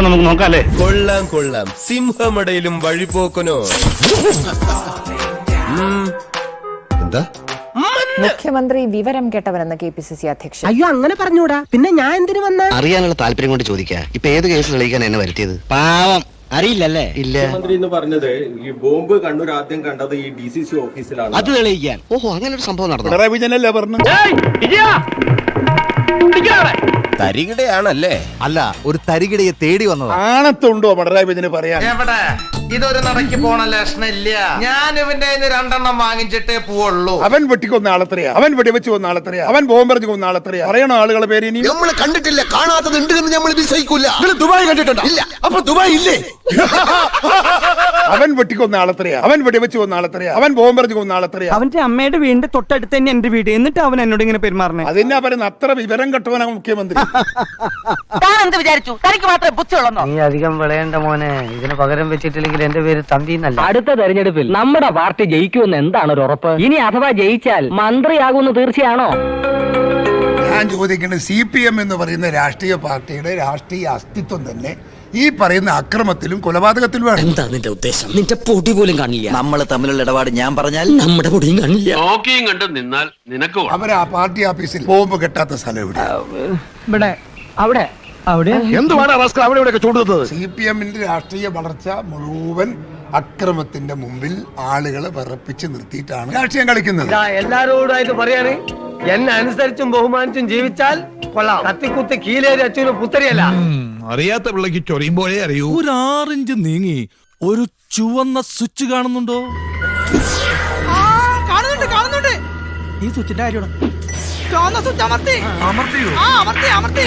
അപ്പൊ നമുക്ക് നോക്കാം അല്ലേ കൊള്ളാം കൊള്ളാം. സിംഹമടയിലും വഴിപോക്കനോ. എന്താ? മുഖ്യമന്ത്രി വിവരം കേട്ടവരെന്ന് കെ പി സി സി അധ്യക്ഷൻ. അയ്യോ അങ്ങനെ പറഞ്ഞൂടാ. പിന്നെ ഞാൻ എന്തിനു വന്ന? അറിയാനുള്ള താല്പര്യം കൊണ്ട് ചോദിക്കാ. ഇപ്പൊ ഏത് കേസ് തെളിയിക്കാൻ എന്നെ വരുത്തിയത്? പാവം. അറിയില്ലല്ലേ? ഇല്ല. മുഖ്യമന്ത്രി എന്ന് പറഞ്ഞത് ഈ ബോംബ് കണ്ണൂർ ആദ്യം കണ്ടത് ഈ ഡി സി സി ഓഫീസിലാണ്. അത് തെളിയിക്കാൻ. ഓഹോ അങ്ങനെ ഒരു സംഭവം നടന്നു? പിണറായി വിജയനല്ലേ പറഞ്ഞു തരികിടയാണല്ലേ? അല്ല ഒരു തരികിടയെ തേടി വന്നത്. ആണത്തുണ്ടോ പിണറായി വിജയന് പറയാൻ? എവിടെ? ഇതൊരു നടക്കി പോണ ലക്ഷണില്ല. ഞാൻ ഇവന്റെ രണ്ടെണ്ണം വാങ്ങിച്ചിട്ടേ പോവുള്ളൂ. അവൻ വെട്ടിക്കൊന്ന ആളത്രയാ. അവൻ വെടിവെച്ച് കൊന്ന ആളത്രയാ. അവൻ ബോംബെറിഞ്ഞ് കൊന്ന ആളത്രയാ. പറയണ ആളുകളെ പേര് ഇനി നമ്മൾ കണ്ടിട്ടില്ല. കാണാത്തത് ഉണ്ട് എന്ന് നമ്മൾ വിശ്വസിക്കൂല. ദുബായ് കണ്ടിട്ടുണ്ടോ? ഇല്ല. അപ്പൊ ദുബായ് ഇല്ലേ? അവൻ വെട്ടിക്കൊന്ന ആളത്രയാ. അവൻ വെടിവെച്ച് കൊന്ന ആളത്രയാ. അവൻ ബോംബെറിഞ്ഞ് കൊന്ന ആളത്രയാ. അവന്റെ അമ്മയുടെ വീടിന്റെ തൊട്ടടുത്ത് തന്നെ എന്റെ വീട്. എന്നിട്ട് അവൻ എന്നോട് ഇങ്ങനെ പെരുമാറണേ അതിനാ പറയുന്ന അത്ര വിവരം കെട്ടവനാ മുഖ്യമന്ത്രി. എന്ത് വിചാരിച്ചു? തനിക്ക് മാത്രമേ ബുദ്ധിയുള്ളോ നീ അധികം വിളയണ്ട മോനെ. ഇതിന് പകരം വെച്ചിട്ടില്ലെങ്കിൽ എന്റെ പേര് തമ്പി എന്നല്ല അടുത്ത തെരഞ്ഞെടുപ്പിൽ നമ്മുടെ പാർട്ടി ജയിക്കുമെന്ന് എന്താണ് ഒരു ഉറപ്പ്? ഇനി അഥവാ ജയിച്ചാൽ മന്ത്രിയാകുമെന്ന് തീർച്ചയാണോ? ഞാൻ ചോദിക്കുന്നത് സി പി എം എന്ന് പറയുന്ന രാഷ്ട്രീയ പാർട്ടിയുടെ രാഷ്ട്രീയ അസ്തിത്വം തന്നെ ഈ പറയുന്ന അക്രമത്തിലും കൊലപാതകത്തിലും എന്താ നിന്റെ ഉദ്ദേശം? നിന്റെ പൊടി പോലും കാണില്ല. നമ്മൾ തമ്മിലുള്ള ഇടപാട് ഞാൻ പറഞ്ഞാൽ നമ്മുടെ പൊടിയും കാണില്ല. നോക്കിയും കണ്ട് നിന്നാൽ നിനക്ക് അവർ ആ പാർട്ടി ഓഫീസിൽ ബോംബ് കെട്ടാത്ത സ്ഥലം ഇവിടെ ഇവിടെ അവിടെ അവിടെ. എന്തുവാണ് റാസ്കൽ അവിടെ സി പി എമ്മിന്റെ രാഷ്ട്രീയ വളർച്ച മുഴുവൻ അക്രമത്തിന്റെ മുമ്പിൽ ആളുകളെ വിറപ്പിച്ച് നിർത്തിയിട്ടാണ് രാഷ്ട്രീയം കളിക്കുന്നത്. എല്ലാരോടായിട്ട് പറയാണ്. എന്നെ അനുസരിച്ചും ബഹുമാനിച്ചും ജീവിച്ചാൽ കൊള്ളാം. കത്തിക്കുത്തി കീലേരി അച്ഛനും പുത്തരിയല്ല. അറിയാത്ത പിള്ളക്ക് ചൊറിയുമ്പോഴേ അറിയൂ. ഒരു ആറിഞ്ച് നീങ്ങി ഒരു ചുവന്ന സ്വിച്ച് കാണുന്നുണ്ടോ? കാണുന്നുണ്ട് കാണുന്നുണ്ട്. ഈ സ്വിച്ചിന്റെ കാര്യമാണ്. ചുവന്ന സ്വിച്ച് അമർത്തി. അമർത്തിയോ? ആ അമർത്തി അമർത്തി.